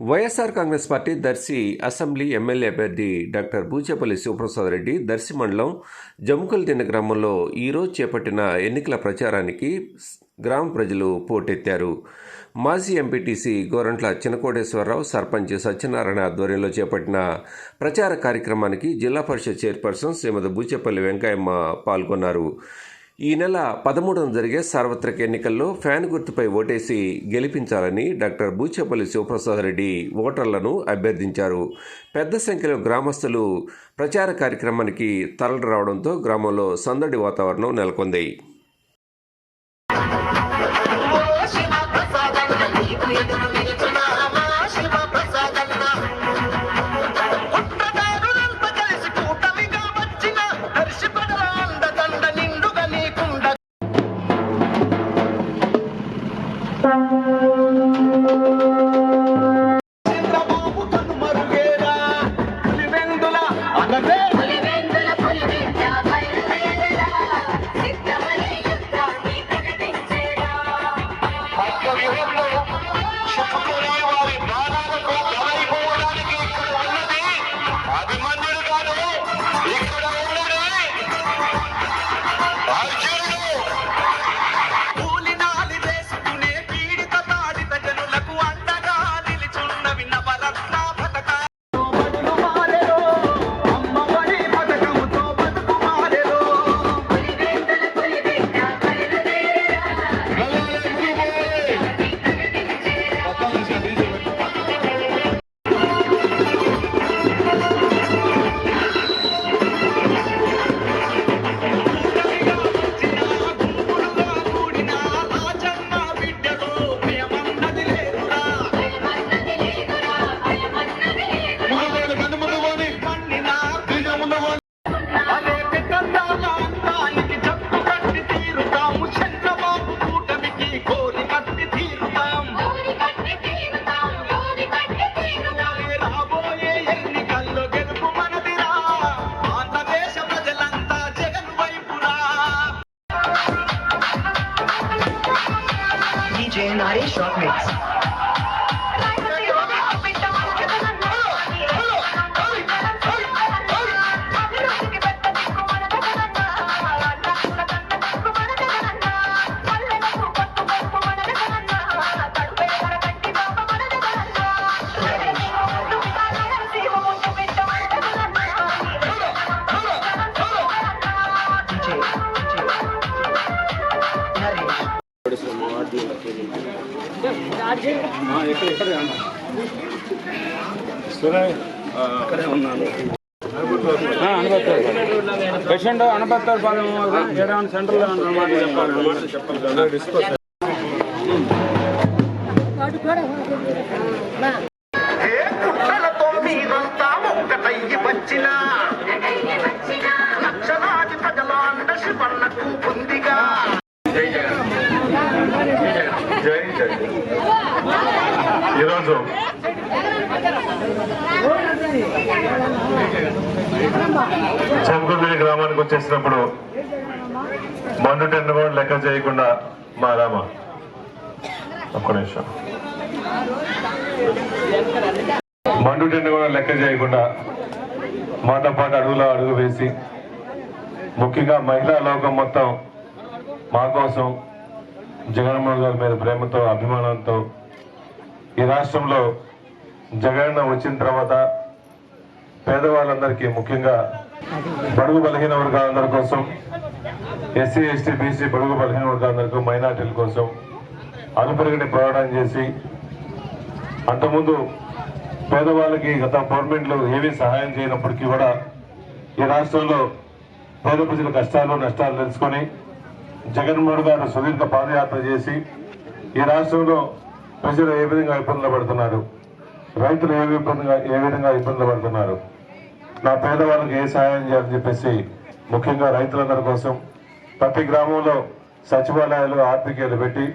YSR Congress party Darsi assembly MLA అభ్యర్థి doctor Buchepalli Sivaprasad Reddy Darsi మండలం జముకలదిన్న గ్రామంలో ఈరోజు చేపట్టిన ఎన్నికల ప్రచారానికి గ్రామ ప్రజలు పోటెత్తారు. మాజీ ఎంపీటీసీ గోరంట్ల చినకోటేశ్వరరావు సర్పంచ్ సత్యనారాయణ ఆధ్వర్యంలో చేపట్టిన ప్రచార కార్యక్రమానికి జిల్లా పరిషత్ చైర్పర్సన్ శ్రీమతి బూచేపల్లి వెంకయ్యమ్మ పాల్గొన్నారు. ఈ నెల పదమూడున జరిగే సార్వత్రిక ఎన్నికల్లో ఫ్యాన్ గుర్తుపై ఓటేసి గెలిపించాలని డాక్టర్ బూచేపల్లి శివప్రసాద్ రెడ్డి ఓటర్లను అభ్యర్థించారు. పెద్ద సంఖ్యలో గ్రామస్తులు ప్రచార కార్యక్రమానికి తరలి రావడంతో గ్రామంలో సందడి వాతావరణం నెలకొంది. Hari short mix. Patient అనపత్తారు పాలెం ఏడా సెంటర్లో అన్నమాట చెప్పాలి. వచ్చిన. లక్షలాది శివన్నకు పొందిగా చెంకుర్మిని గ్రామానికి వచ్చేసినప్పుడు మండు టెండ కూడా లెక్క చేయకుండా మా రామ. ఒక్క నిమిషం. మండు టెండ కూడా లెక్క చేయకుండా మాతో పాటు అడుగులో అడుగు వేసి ముఖ్యంగా మహిళా లోకం మొత్తం మా కోసం జగన్మోహన్ గారి మీద ప్రేమతో అభిమానంతో ఈ రాష్ట్రంలో జగన్ వచ్చిన తర్వాత పేదవాళ్ళందరికీ ముఖ్యంగా బడుగు బలహీన వర్గాలందరి కోసం ఎస్సీ ఎస్టీ బీసీ బడుగు బలహీన వర్గాలందరికీ మైనార్టీల కోసం అలుపెరగని పోరాటం చేసి అంతకుముందు పేదవాళ్ళకి గత గవర్నమెంట్లు ఏమీ సహాయం చేయనప్పటికీ కూడా ఈ రాష్ట్రంలో పేద ప్రజల కష్టాలు నష్టాలు తెలుసుకొని జగన్మోహన్ గారు సుదీర్ఘ పాదయాత్ర చేసి ఈ రాష్ట్రంలో ప్రజలు ఏ విధంగా ఇబ్బందులు పడుతున్నారు? రైతులు ఏ విధంగా ఏ విధంగా ఇబ్బందులు పడుతున్నారు? నా పేదవాళ్ళకి ఏ సహాయం చేయాలని చెప్పేసి ముఖ్యంగా రైతులందరి కోసం ప్రతి గ్రామంలో సచివాలయాలు ఆర్పికేలు పెట్టి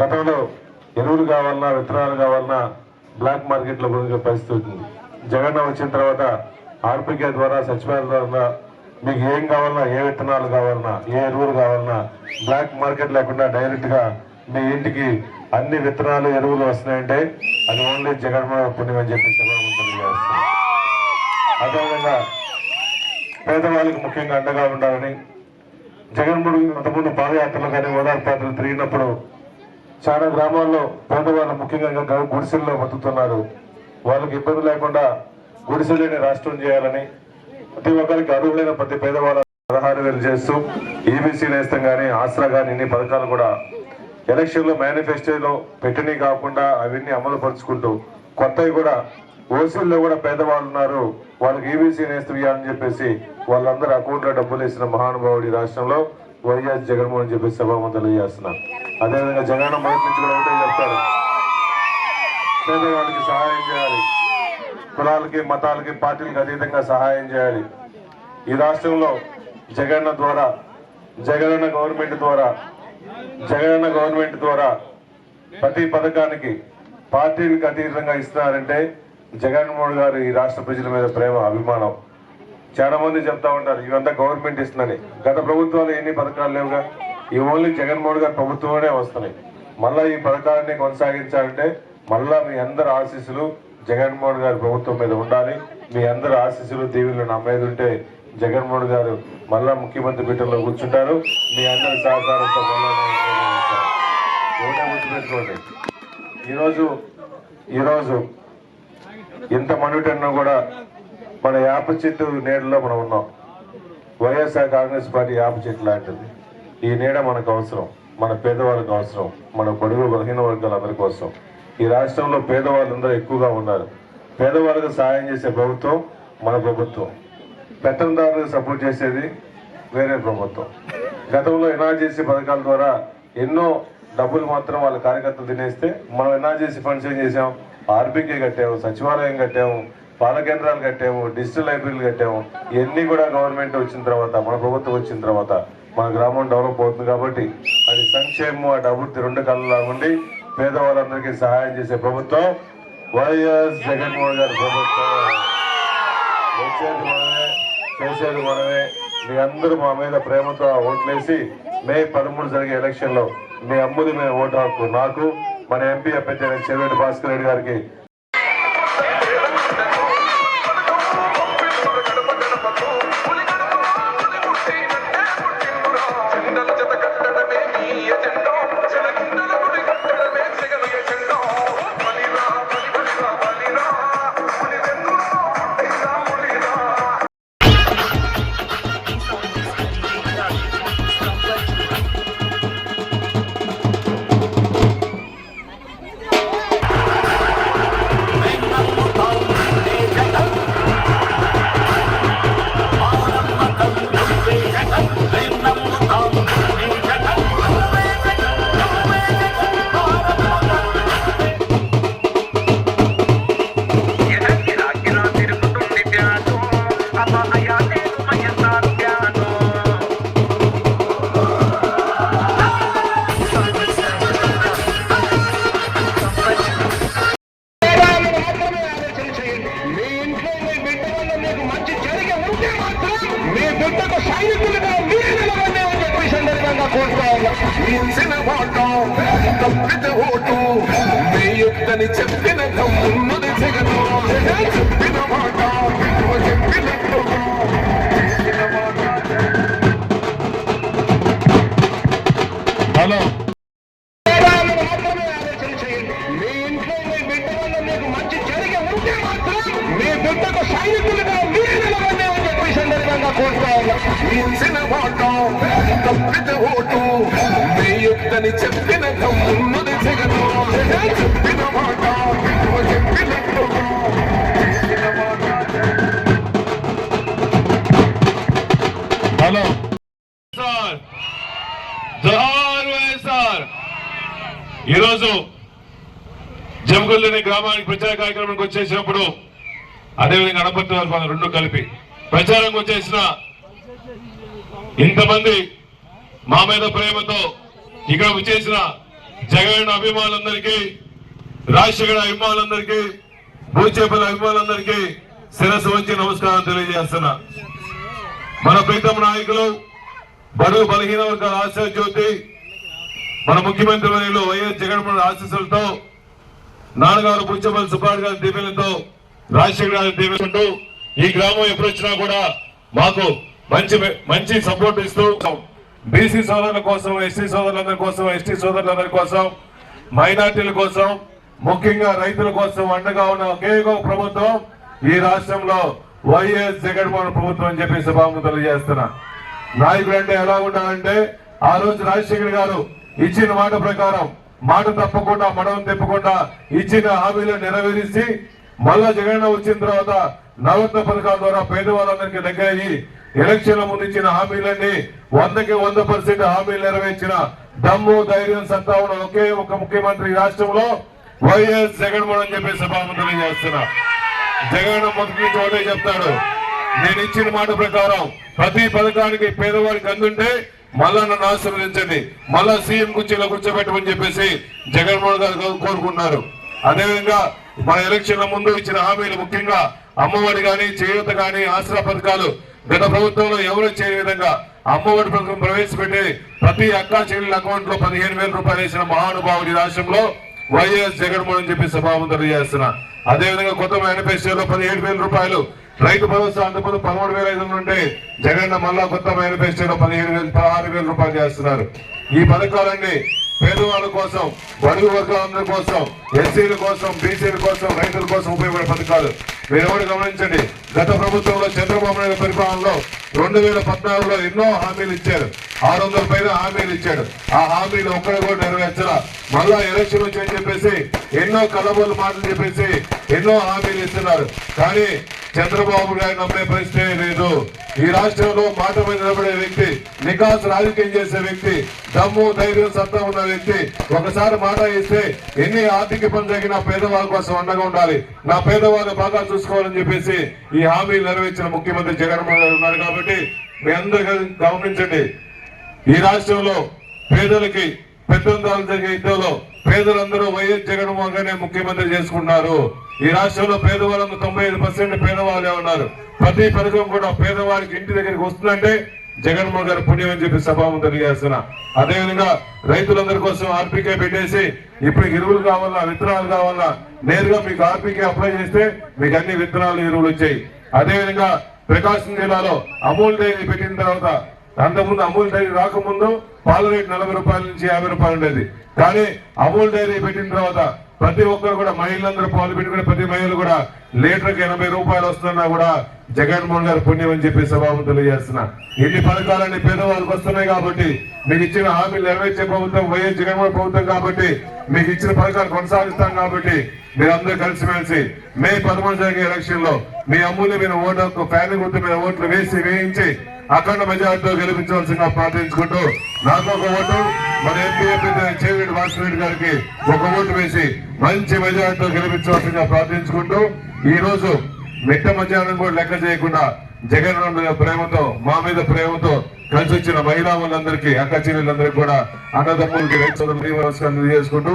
గతంలో ఎరువులు కావాలన్నా విత్తనాలు కావాలన్నా బ్లాక్ మార్కెట్లో కొనుగోలు పరిస్థితి జగన్ వచ్చిన తర్వాత ఆర్పికే ద్వారా సచివాలయం ద్వారా మీకు ఏం కావాలన్నా ఏ విత్తనాలు కావాలన్నా ఏ ఎరువులు కావాలన్నా బ్లాక్ మార్కెట్ లేకుండా డైరెక్ట్గా మీ ఇంటికి అన్ని విత్తనాలు ఎరువులు వస్తున్నాయంటే అది ఓన్లీ జగన్మోహన్ పుణ్యం అని చెప్పి అదేవిధంగా పేదవాళ్ళకి ముఖ్యంగా అండగా ఉండాలని జగన్మోహన్ అంతకుముందు పాదయాత్రలు కానీ ఓదార్పు యాత్రలు తిరిగినప్పుడు చాలా గ్రామాల్లో పేదవాళ్ళు ముఖ్యంగా గుడిసెల్లో బతుకుతున్నారు. వాళ్ళకి ఇబ్బంది లేకుండా గుడిసెలేని రాష్ట్రం చేయాలని ప్రతి ఒక్కరికి అర్హులైన ప్రతి పేదవాళ్ళ పదహారు వేలు చేస్తూ ఈబీసీ నేస్తం కానీ ఆసరా కానీ ఇన్ని పథకాలు కూడా ఎలక్షన్లో మేనిఫెస్టోలో పెట్టినవి కాకుండా అవన్నీ అమలు పరుచుకుంటూ కొత్తవి కూడా ఓసీల్లో కూడా పేదవాళ్ళు ఉన్నారు. వాళ్ళకి ఈబీసీ నేస్తం అని చెప్పేసి వాళ్ళందరూ అకౌంట్లో డబ్బులు వేసిన మహానుభావుడి రాష్ట్రంలో వైఎస్ జగన్మోహన్ చెప్పేసి సభామం తెలియజేస్తున్నారు అదేవిధంగా జగన్ మొదటి నుంచి కూడా ఒకటే చెప్తారు పేదవాళ్ళకి సహాయం చేయాలి. కులాలకి మతాలకి పార్టీలకు అతీతంగా సహాయం చేయాలి. ఈ రాష్ట్రంలో జగన్న ద్వారా జగనన్న గవర్నమెంట్ ద్వారా జగనన్న గవర్నమెంట్ ద్వారా ప్రతి పథకానికి పార్టీలకు అతీతంగా ఇస్తున్నారంటే జగన్మోహన్ గారు ఈ రాష్ట్ర ప్రజల మీద ప్రేమ అభిమానం చాలా మంది చెప్తా ఉంటారు ఇవంతా గవర్నమెంట్ ఇస్తుందని గత ప్రభుత్వాలు ఎన్ని పథకాలు లేవుగా? ఈ ఓన్లీ జగన్మోహన్ గారి ప్రభుత్వమే వస్తున్నాయి. మళ్ళా ఈ పథకాలని కొనసాగించాలంటే మళ్ళా మీ అందరి ఆశీస్సులు జగన్మోహన్ గారి ప్రభుత్వం మీద ఉండాలి. మీ అందరి ఆశీస్సులు దీవులు నా మీద ఉంటే జగన్మోహన్ గారు మళ్ళా ముఖ్యమంత్రి పీఠంలో కూర్చుంటారు. మీ అందరి సహకారంతో మళ్ళా గుర్తుపెట్టుకోండి. ఈరోజు ఈరోజు ఇంత మనుటన్నా కూడా మన యాప చెట్టు నీడలో మనం ఉన్నాం. వైఎస్ఆర్ కాంగ్రెస్ పార్టీ యాప చెట్టు లాంటిది. ఈ నీడ మనకు అవసరం. మన పేదవాళ్ళకి అవసరం. మన బడుగు బలహీన వర్గాలందరి కోసం ఈ రాష్ట్రంలో పేదవాళ్ళందరూ ఎక్కువగా ఉన్నారు. పేదవాళ్ళకు సహాయం చేసే ప్రభుత్వం మన ప్రభుత్వం. పెత్తందారులకు సపోర్ట్ చేసేది వేరే ప్రభుత్వం. గతంలో ఎనార్జీసీ పథకాల ద్వారా ఎన్నో డబ్బులు మాత్రం వాళ్ళ కార్యకర్తలు తినేస్తే మనం ఎనార్జీసీ ఫండ్స్ ఏం చేసాం ఆర్బీకే కట్టాము సచివాలయం కట్టాము పాల కేంద్రాలు కట్టాము డిజిటల్ లైబ్రరీలు కట్టాము. ఇవన్నీ కూడా గవర్నమెంట్ వచ్చిన తర్వాత మన ప్రభుత్వం వచ్చిన తర్వాత మన గ్రామం డెవలప్ అవుతుంది కాబట్టి అది సంక్షేమం అటు అభివృద్ధి రెండు కళ్ళలా ఉండి పేదవాళ్ళందరికీ సహాయం చేసే ప్రభుత్వం వైఎస్ జగన్మోహన్ గారి ప్రభుత్వం. వచ్చేది మనమే చేసేది మనమే. మీ అందరూ మా మీద ప్రేమతో ఓట్లేసి మే పదమూడు జరిగే ఎలక్షన్లో మీ అమ్ముది మేము ఓటు హక్కు నాకు. మన ఎంపీ అభ్యర్థి అయిన భాస్కర్ రెడ్డి గారికి మీ బిడ్డకు సైనికులుగా మీరు నిలబడి అని చెప్పి సందర్భంగా కోరుకోవాలి. ఇచ్చిన మాట తప్పిత ఓటు మీ యుద్ధని చెప్పిన తమ్మున్నది మాట చెప్పినట్టు. హలో. సార్ జోహార్ వైఎస్ఆర్. ఈరోజు జమగుల్లని గ్రామానికి ప్రచార కార్యక్రమానికి వచ్చేసినప్పుడు అదేవిధంగా గణపతి వారి రెండు కలిపి ప్రచారంకి వచ్చేసిన ఇంతమంది మా మీద ప్రేమతో ఇక్కడ వచ్చేసిన జగన్ అభిమానులందరికీ రాజశేఖర అభిమానులందరికీ భూచేపల అభిమానులందరికీ శిరస్సు వచ్చి నమస్కారం తెలియజేస్తున్నా. మన ప్రీతమ నాయకులు బడుగు బలహీన వర్గాల ఆశా జ్యోతి మన ముఖ్యమంత్రి వర్యులు వైఎస్ జగన్మోహన్ ఆశీస్సులతో నాన్నగారు పుచ్చపల్లి సుబ్బారెడ్డి గారి దీవెనలతో రాజశేఖర్ గారి దీవెనతో ఈ గ్రామం ఎప్పుడొచ్చినా కూడా మాకు మంచి మంచి సపోర్ట్ ఇస్తూ బీసీ సోదరుల కోసం ఎస్సీ సోదరులందరి కోసం ఎస్టీ సోదరులందరి కోసం మైనార్టీల కోసం ముఖ్యంగా రైతుల కోసం అండగా ఉన్న ఒకే ఒక ప్రభుత్వం ఈ రాష్ట్రంలో వైఎస్ జగన్మోహన్ ప్రభుత్వం అని చెప్పి సభాము తెలియజేస్తున్నా. నాయకుడు అంటే ఎలా ఉండాలంటే ఆ రోజు రాజశేఖర్ గారు ఇచ్చిన మాట ప్రకారం మాట తప్పకుండా మడవం తిప్పకుండా ఇచ్చిన హామీలను నెరవేర్చి మళ్ళా జగన్ వచ్చిన తర్వాత నవరత్న పథకాల ద్వారా పేదవాళ్ళందరికీ దగ్గరయ్యి ఎలక్షన్ల ముందు ఇచ్చిన హామీలన్నీ వందకి వంద పర్సెంట్ హామీలు నెరవేర్చిన దమ్ము ధైర్యం సత్తా ఉన్న ఒకే ఒక ముఖ్యమంత్రి రాష్ట్రంలో వైఎస్ జగన్మోహన్ అని చెప్పి సభాము చేస్తున్నా. జగన్ మొదటి నుంచి చెప్తాడు. నేను ఇచ్చిన మాట ప్రకారం ప్రతి పథకానికి పేదవాడికి అందుంటే మళ్ళా నన్ను ఆశీర్వదించండి. మళ్ళా సీఎం కుర్చీలో కూర్చోబెట్టమని చెప్పేసి జగన్మోహన్ గారు కోరుకున్నారు అదేవిధంగా మన ఎలక్షన్ల ముందు ఇచ్చిన హామీలు ముఖ్యంగా అమ్మఒడి కానీ చేయూత కానీ ఆసరా పథకాలు గత ప్రభుత్వంలో ఎవరు చేయని విధంగా అమ్మఒడి పథకం ప్రవేశపెట్టి ప్రతి అక్కా చెల్లెల అకౌంట్లో పదిహేను వేల రూపాయలు వేసిన మహానుభావుడి రాష్ట్రంలో వైఎస్ జగన్మోహన్ చెప్పి సభాముందరు చేస్తున్నా. అదేవిధంగా కొత్త మేనిఫెస్టోలో పదిహేడు వేల రూపాయలు రైతు భరోసా అందుకున్న పదమూడు వేల ఐదు నుండి జగన్ మళ్ళా కొత్త మేనిఫెస్టోలో పదిహేను వేలు పదహారు వేల రూపాయలు చేస్తున్నారు. ఈ పథకాలన్నీ పేదవాళ్ళ కోసం బడుగు వర్గాలందరి కోసం ఎస్సీల కోసం బీసీల కోసం రైతుల కోసం ఉపయోగపడే పథకాలు. మీరు ఎవరు గమనించండి గత ప్రభుత్వంలో చంద్రబాబు నాయుడు పరిపాలనలో రెండు వేల పద్నాలుగులో ఎన్నో హామీలు ఇచ్చారు ఆరు వందల పైన హామీలు ఇచ్చాడు. ఆ హామీలు ఒక్కడు కూడా నెరవేర్చరా మళ్ళా ఎలక్షన్ వచ్చాయని చెప్పేసి ఎన్నో కలబోలు మాటలు చెప్పేసి ఎన్నో హామీలు ఇస్తున్నారు. కానీ చంద్రబాబు నాయుడు నమ్మే పరిస్థితి లేదు. ఈ రాష్ట్రంలో మాట మీద నిలబడే వ్యక్తి నికాస్ రాజకీయం చేసే వ్యక్తి దమ్ము ధైర్యం సత్తా ఉన్న వ్యక్తి ఒకసారి మాట ఇస్తే ఎన్ని ఆర్థిక పనులు జరిగినా పేదవాళ్ళ కోసం అండగా ఉండాలి. నా పేదవాళ్ళు బాగా చూసుకోవాలని చెప్పేసి ఈ హామీలు నెరవేర్చిన ముఖ్యమంత్రి జగన్మోహన్ రెడ్డి ఉన్నారు కాబట్టి మీ అందరూ గమనించండి. ఈ రాష్ట్రంలో పేదలకి పెత్తందాలు జరిగే యుద్ధంలో పేదలందరూ వైఎస్ జగన్మోహన్ గారినే ముఖ్యమంత్రి చేసుకున్నారు ఈ రాష్ట్రంలో పేదవాళ్ళందరూ తొంభై ఐదు పర్సెంట్ పేదవాళ్ళే ఉన్నారు. ప్రతి పథకం కూడా పేదవాడికి ఇంటి దగ్గరికి వస్తుందంటే జగన్మోహన్ గారు పుణ్యం అని చెప్పి సభాము తెలియజేస్తున్నా. అదేవిధంగా రైతులందరి కోసం ఆర్పీకే పెట్టేసి ఇప్పుడు ఎరువులు కావాలా విత్తనాలు కావాలా నేరుగా మీకు ఆర్పీకే అప్లై చేస్తే మీకు అన్ని విత్తనాలు ఎరువులు వచ్చాయి. అదేవిధంగా ప్రకాశం జిల్లాలో అమూల్ డైరీ పెట్టిన తర్వాత అంతకుముందు అమూల్ డైరీ రాకముందు పాల రేటు నలభై రూపాయల నుంచి యాభై రూపాయలు ఉండేది. కానీ అమూల్ డైరీ పెట్టిన తర్వాత ప్రతి ఒక్కరు కూడా మహిళలందరూ పాలు పెట్టుకునే ప్రతి మహిళలు కూడా లీటర్కి ఎనభై రూపాయలు వస్తున్నా కూడా జగన్మోహన్ గారు పుణ్యం అని చెప్పి సభాము తెలియజేస్తున్నా. ఇన్ని పథకాలన్నీ పేదవాళ్ళకి వస్తున్నాయి కాబట్టి మీకు ఇచ్చిన హామీలు నెరవేర్చే ప్రభుత్వం వైఎస్ జగన్మోహన్ ప్రభుత్వం కాబట్టి మీకు ఇచ్చిన పథకాలు కొనసాగిస్తాం కాబట్టి మీరందరూ కలిసిమెలిసి మే పదమూడు జరిగే ఎలక్షన్లో మీ అమూల్యమైన ఓటు హక్కు ఫ్యాన్ గుర్తు మీద ఓట్లు వేసి వేయించి అఖండ మెజార్టీతో గెలిపించవలసిందిగా ప్రార్థించుకుంటూ నాకు ఒక ఓటు మన ఎంపీ చేవిరెడ్డి భాస్కర్ గారికి ఒక ఓటు వేసి మంచి మెజార్టీతో గెలిపించవలసిందిగా ప్రార్థించుకుంటూ ఈ రోజు మిట్ట మధ్యాహ్నం కూడా లెక్క చేయకుండా జగన్ మీద ప్రేమతో మా మీద ప్రేమతో కలిసి వచ్చిన మహిళా వాళ్ళందరికీ అక్క చెల్లెళ్ళందరికీ కూడా అన్నదమ్ములకి రైతు సోదరులకి నమస్కారం తెలియజేసుకుంటూ